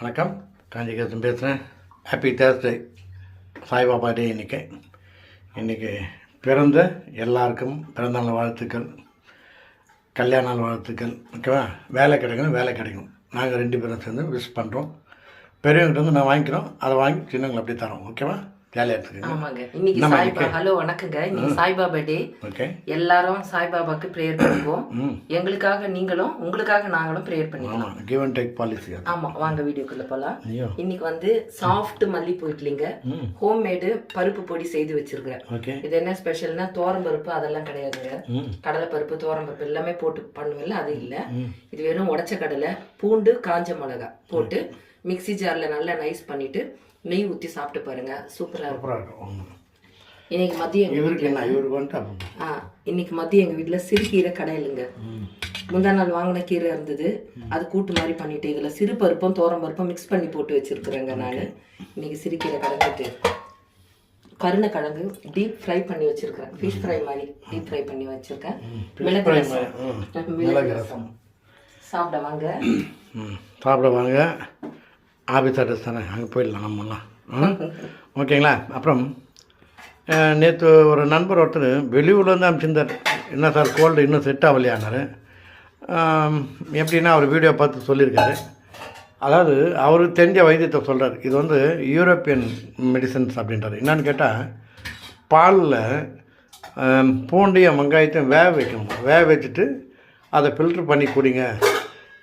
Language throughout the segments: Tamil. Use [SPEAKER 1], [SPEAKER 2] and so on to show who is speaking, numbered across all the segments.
[SPEAKER 1] வணக்கம். காஞ்சிகேசன் பேசுகிறேன் ஹாப்பி தேர்ஸ்டே சாய்பாபா டே இன்னைக்கு. இன்றைக்கி பிறந்த எல்லாருக்கும் பிறந்தநாள் வாழ்த்துக்கள். கல்யாண நாள் வாழ்த்துக்கள். ஓகேவா? வேலை கிடைக்கணும் வேலை கிடைக்கும் நாங்கள் ரெண்டு பேரும் சேர்ந்து விஷ் பண்ணுறோம் பெரியவங்கிட்ட வந்து நான் வாங்கிக்கிறோம். அதை வாங்கி சின்னவங்களை அப்படியே தரோம். ஓகேவா?
[SPEAKER 2] ஆமாங்க? ஹலோ வணக்கங்க. இன்னைக்கு சாய்பாபா டே எல்லாரும் சாய்பாபாக்கு ப்ரேயர் பண்ணுவோம். எங்களுக்காக நீங்களும் உங்களுக்காக நாங்களும் ப்ரேயர் பண்ணிக்கலாம்.
[SPEAKER 1] ஆமாம் கிவ் அண்ட் டேக் பாலிசி
[SPEAKER 2] ஆமா வாங்க வீடியோக்குள்ள போலாம். இன்னைக்கு வந்து சாஃப்ட் மல்லி போயிட்லிங்க
[SPEAKER 1] ம்.
[SPEAKER 2] ஹோம் மேடு பருப்பு பொடி செய்து வச்சிருக்கிறேன்.
[SPEAKER 1] ஓகே
[SPEAKER 2] இது என்ன ஸ்பெஷல்னா தோரம் பருப்பு அதெல்லாம் கிடையாதுங்க. கடலை பருப்பு தோரம் பருப்பு எல்லாமே போட்டு பண்ணுவேன்ல அது இல்லை. இது வெறும் உடைச்ச கடலை பூண்டு காஞ்ச மிளகா போட்டு மிக்ஸி ஜார்ல நல்லா நைஸ் பண்ணிட்டு நெய் ஊத்தி சாப்பிட்டு பாருங்க. சூப்பரா இருக்கும்.
[SPEAKER 1] சூப்பராக இருக்கும்.
[SPEAKER 2] இன்னைக்கு மதியம்
[SPEAKER 1] இவருக்கு என்ன இவருக்கு வந்துட்டு?
[SPEAKER 2] ஆ இன்னைக்கு மதியம் எங்கள் வீட்டில் சிறுகீரை கடையிலுங்க. முந்தா நாள் வாங்கின கீரை இருந்தது. அது கூட்டு மாதிரி பண்ணிட்டு இதில் சிறு பருப்பும் தோரம் பருப்பும் மிக்ஸ் பண்ணி போட்டு வச்சிருக்கிறேங்க நான். இன்னைக்கு சிறுகீரை கடைஞ்சிட்டு. கருணைக்கிழங்கு டீப் ஃப்ரை பண்ணி வச்சிருக்கிறேன். ஃபிஷ் ஃப்ரை மாதிரி டீப் ஃப்ரை பண்ணி வச்சிருக்கேன். மிளகு ரசம். மிளகு ரசம். சாப்பிட வாங்க.
[SPEAKER 1] சாப்பிட வாங்க. ஆஃபீஸ் அட்ரஸ் தானே அங்கே போயிடலாம் நம்மலாம். ஓகேங்களா? அப்புறம் நேற்று ஒரு நண்பர் ஒருத்தர் வெளியூர்லேருந்து அனுப்பிச்சிருந்தார் என்ன சார் கோல்டு இன்னும் செட் ஆகலையானாரு எப்படின்னா அவர் வீடியோ பார்த்து சொல்லியிருக்காரு. அதாவது அவருக்கு தெரிஞ்ச வைத்தியத்தை சொல்கிறார் இது வந்து யூரோப்பியன் மெடிசன்ஸ் அப்படின்றாரு. என்னன்னு கேட்டால் பாலில் பூண்டையும் வெங்காயத்தையும் வேக வைக்கணும். வேக வச்சுட்டு அதை ஃபில்ட்ரு பண்ணி குடிங்க.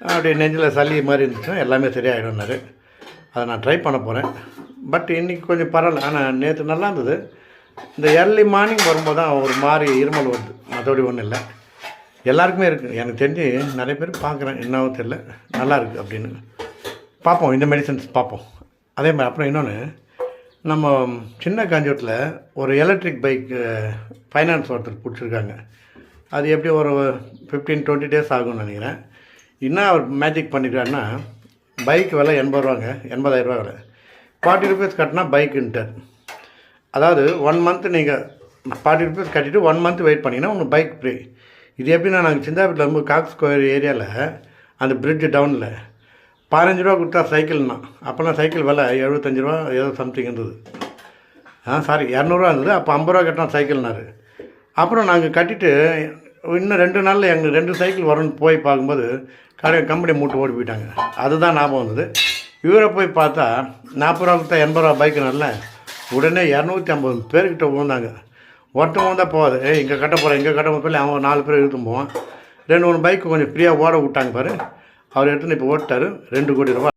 [SPEAKER 1] அப்படி நெஞ்சில் சளி மாதிரி இருந்துச்சுன்னா எல்லாமே சரியாயிடும்னாரு. அதை நான் ட்ரை பண்ண போகிறேன் பட் இன்றைக்கி கொஞ்சம் பரவாயில்ல. ஆனால் நேற்று நல்லா இருந்தது. இந்த ஏர்லி மார்னிங் வரும்போது தான் ஒரு மாதிரி இருமல் வருது. மற்றபடி ஒன்றும் இல்லை. எல்லாருக்குமே இருக்குது எனக்கு தெரிஞ்சு நிறைய பேர் பார்க்குறேன். என்னவோ தெரில நல்லா இருக்குது அப்படின்னு. பார்ப்போம். இந்த மெடிசன்ஸ் பார்ப்போம். அதே மாதிரி அப்புறம் இன்னொன்று நம்ம சின்ன காஞ்சிபுரத்தில் ஒரு எலக்ட்ரிக் பைக் ஃபைனான்ஸ் ஒருத்தர் பிடிச்சிருக்காங்க. அது எப்படி ஒரு ஃபிஃப்டீன் டுவெண்ட்டி டேஸ் ஆகும்னு நினைக்கிறேன். என்ன அவர் மேஜிக் பண்ணிக்கிறாருன்னா பைக் விலை எண்பது ரூபாங்க எண்பதாயிரரூபா விலை. ஃபார்ட்டி ருபீஸ் கட்டினா பைக்குன்ட்டார் அதாவது ஒன் மந்த் நீங்கள் ஃபார்ட்டி ருபீஸ் கட்டிட்டு ஒன் மந்த் வெயிட் பண்ணிங்கன்னா உங்களுக்கு பைக் ஃப்ரீ இது எப்படின்னா நாங்கள் சிந்தாபீட்டில் ரொம்ப காக்ஸ் ஸ்கொயர் ஏரியாவில் அந்த பிரிட்ஜு டவுனில் பதினஞ்சு ரூபா கொடுத்தா சைக்கிள்னா அப்போனா சைக்கிள் விலை எழுபத்தஞ்சு ரூபா ஏதோ சம்திங் இருந்தது. ஆ சாரி இரநூறுவா இருந்தது அப்போ ஐம்பது ரூபா கட்டினா சைக்கிள்னாரு அப்புறம் நாங்கள் கட்டிட்டு இன்னும் ரெண்டு நாளில் எங்களுக்கு ரெண்டு சைக்கிள் வரும்னு போய் பார்க்கும்போது கடை கம்பெனி மூட்டு ஓடி போயிட்டாங்க. அதுதான் ஞாபகம் வந்தது. இவரை போய் பார்த்தா நாற்பது ரூபா கொடுத்தா எண்பது ரூபா பைக்கு நல்ல. உடனே இரநூத்தி ஐம்பது பேர்கிட்ட விழுந்தாங்க. ஒருத்தன் வந்தால் போகாது. ஏய் இங்கே கட்ட போகிறேன் இங்கே கட்ட போகிறப்ப அவன் நாலு பேர் இழுத்துன்னு போவான். ரெண்டு மூணு பைக்கு கொஞ்சம் ஃப்ரீயாக ஓட விட்டாங்க பாரு. அவர் எடுத்துன்னு இப்போ ஓட்டார் ரெண்டு கோடி ரூபா